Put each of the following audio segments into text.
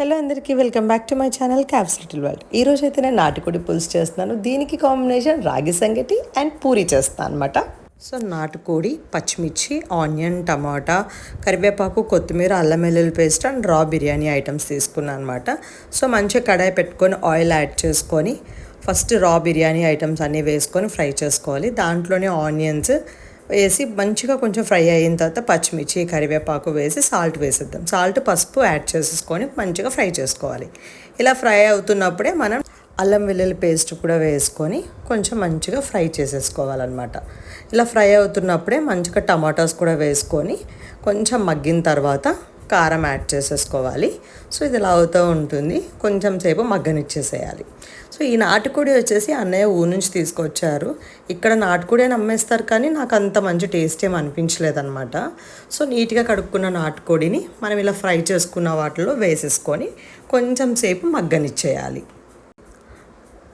Hello అందరికీ welcome back to my channel cabs little world ఈ రోజు అయితే నేను నాటుకోడి పులుసు చేస్తున్నాను. దీనికి కాంబినేషన్ రాగి సంగటి అండ్ పూరి చేస్తాను అనమాట సో నాటుకోడి పచ్చిమిర్చి ఆనియన్ టమాటా కరివేపాకు కొత్తిమీర అల్లం వెల్లుల్లి పేస్ట్ అండ్ రా బిర్యానీ ఐటమ్స్ తీసుకున్నాను అనమాట సో మంచిగా కడాయి పెట్టుకొని ఆయిల్ యాడ్ చేసుకొని ఫస్ట్ రా బిర్యానీ ఐటమ్స్ అన్నీ వేసుకొని ఫ్రై చేసుకోవాలి. దాంట్లోనే ఆనియన్స్ వేసి మంచిగా కొంచెం ఫ్రై అయిన తర్వాత పచ్చిమిర్చి కరివేపాకు వేసి సాల్ట్ వేసేద్దాం. సాల్ట్ పసుపు యాడ్ చేసేసుకొని మంచిగా ఫ్రై చేసుకోవాలి. ఇలా ఫ్రై అవుతున్నప్పుడే మనం అల్లం వెల్లుల్లి పేస్ట్ కూడా వేసుకొని కొంచెం మంచిగా ఫ్రై చేసేసుకోవాలన్నమాట. ఇలా ఫ్రై అవుతున్నప్పుడే మంచిగా టమాటాస్ కూడా వేసుకొని కొంచెం మగ్గిన తర్వాత కారం యాడ్ చేసేసుకోవాలి. సో ఇది ఇలా అవుతూ ఉంటుంది. కొంచెం సేపు మగ్గనిచ్చేసేయాలి. సో ఈ నాటుకోడి వచ్చేసి అన్నయ్య ఊరు నుంచి తీసుకొచ్చారు. ఇక్కడ నాటుకోడి అని అమ్మేస్తారు కానీ నాకు అంత మంచి టేస్ట్ ఏం అనిపించలేదన్నమాట. సో నీట్గా కడుక్కున్న నాటుకోడిని మనం ఇలా ఫ్రై చేసుకున్న వాటిలో వేసేసుకొని కొంచెం సేపు మగ్గనిచ్చేయాలి.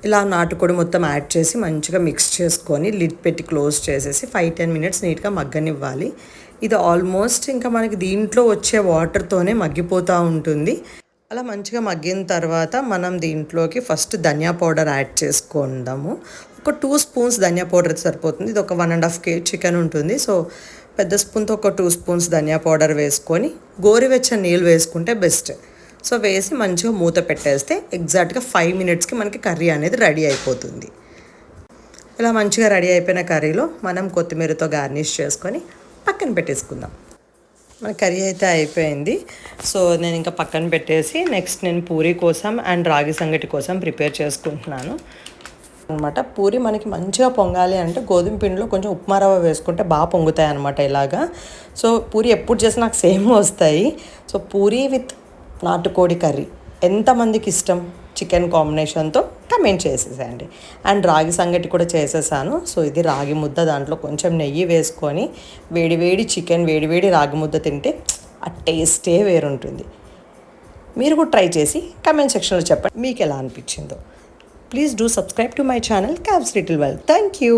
ఇలా నాటుకోడి మొత్తం యాడ్ చేసి మంచిగా మిక్స్ చేసుకొని లిడ్ పెట్టి క్లోజ్ చేసేసి ఫైవ్ టెన్ మినిట్స్ నీట్గా మగ్గనివ్వాలి. ఇది ఆల్మోస్ట్ ఇంకా మనకి దీంట్లో వచ్చే వాటర్తోనే మగ్గిపోతూ ఉంటుంది. అలా మంచిగా మగ్గిన తర్వాత మనం దీంట్లోకి ఫస్ట్ ధనియా పౌడర్ యాడ్ చేసుకుందాము. ఒక టూ స్పూన్స్ ధనియా పౌడర్ సరిపోతుంది. ఇది ఒక one and half kg chicken ఉంటుంది. సో పెద్ద స్పూన్తో ఒక టూ స్పూన్స్ ధనియా పౌడర్ వేసుకొని గోరువెచ్చని నీళ్ళు వేసుకుంటే బెస్ట్. సో వేసి మంచిగా మూత పెట్టేస్తే ఎగ్జాక్ట్గా ఫైవ్ మినిట్స్కి మనకి కర్రీ అనేది రెడీ అయిపోతుంది. ఇలా మంచిగా రెడీ అయిపోయిన కర్రీలో మనం కొత్తిమీరతో గార్నిష్ చేసుకొని పక్కన పెట్టేసుకుందాం. మన కర్రీ అయితే అయిపోయింది. సో నేను ఇంకా పక్కన పెట్టేసి నెక్స్ట్ నేను పూరి కోసం అండ్ రాగి సంగటి కోసం ప్రిపేర్ చేసుకుంటున్నాను. అనమాట పూరి మనకి మంచిగా పొంగాలి అంటే గోధుమ పిండిలో కొంచెం ఉప్మా రవ్వ వేసుకుంటే బాగా పొంగుతాయి అనమాట ఇలాగా. సో పూరి ఎప్పుడు చేసి నాకు సేమ్ వస్తాయి. సో పూరి విత్ నాటుకోడి కర్రీ. ఎంతమందికి ఇష్టం? చికెన్ కాంబినేషన్తో. కమెంట్ చేసేసేయండి. అండ్ రాగి సంగటి కూడా చేసేసాను. సో ఇది రాగి ముద్ద దాంట్లో కొంచెం నెయ్యి వేసుకొని వేడి వేడి చికెన్ వేడి వేడి రాగి ముద్ద తింటే ఆ టేస్టే వేరుంటుంది. మీరు కూడా ట్రై చేసి కమెంట్ సెక్షన్లో చెప్పండి. మీకు ఎలా అనిపించిందో. Please do subscribe to my channel cabs little well. Thank you.